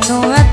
কেন এত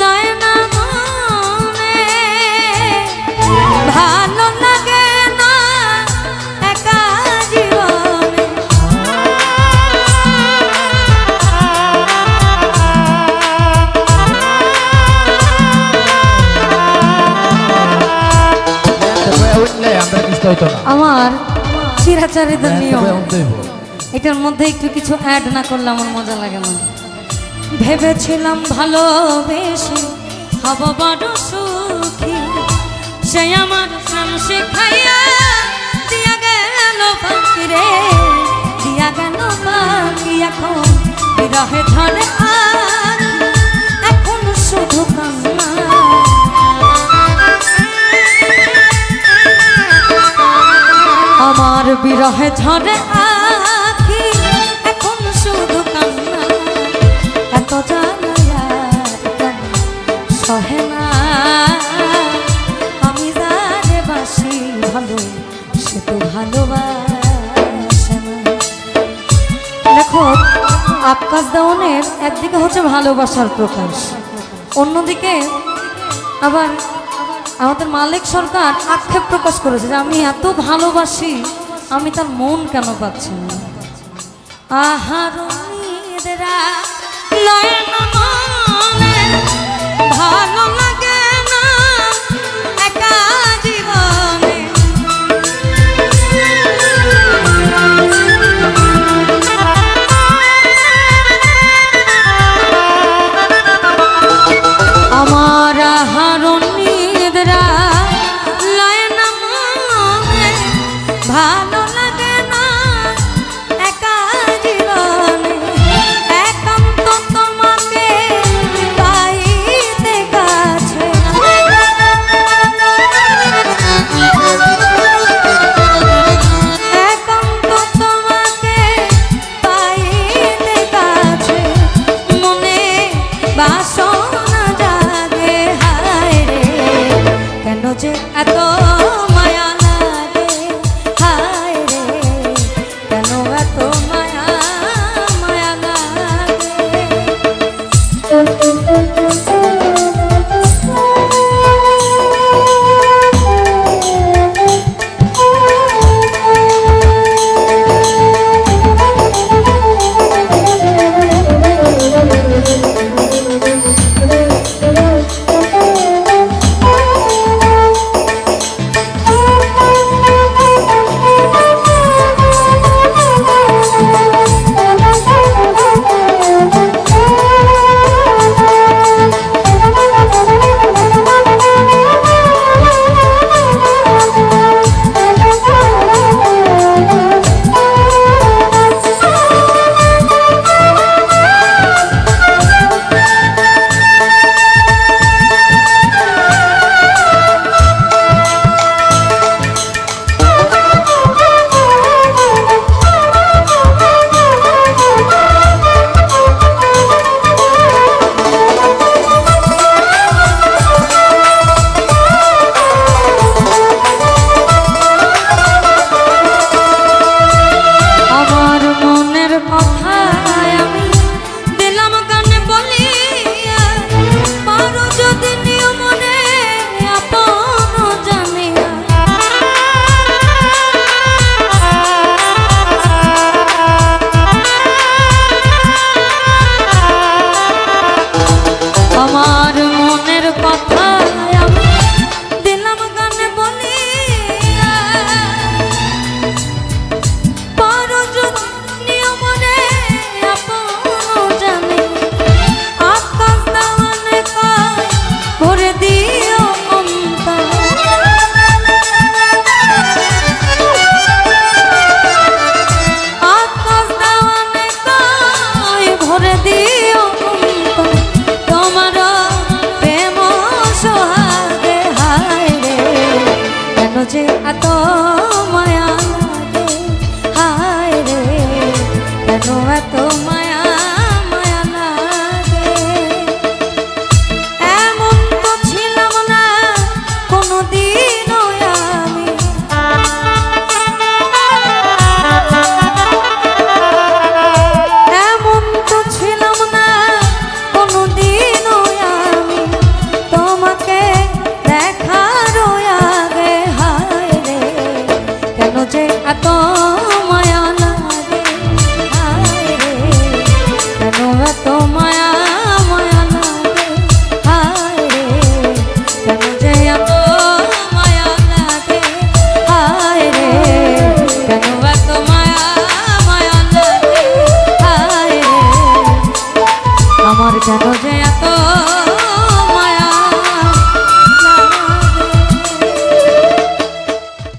লয় না মনে। ভালো লাগে না একা জীবনে। আমরা কিছু হইতো না। আমার চিরাচারিত নিয়ম। এটার মধ্যে একটু কিছু অ্যাড না করলে আমার মজা লাগে না। ভেবেছিলাম ভালোবেসে হব বড় সুখী। সে আমার নাম শেখাইয়া দিয়া গেল রে দিয়া গেল ফাঁকি এখন বিরহে ঝরে আর। এখন শুধু কান্না। আমার বিরহে ঝরে আখি ভালো, সে তো ভালোবাসে দেখো, আকাশ দাওনের একদিকে হচ্ছে ভালোবাসার প্রকাশ, অন্যদিকে আবার আমাদের মালিক সরকার আক্ষেপ প্রকাশ করেছে যে আমি এত ভালোবাসি, আমি তার মন কেন পাচ্ছি না? আহার ভালো লাগে না, একা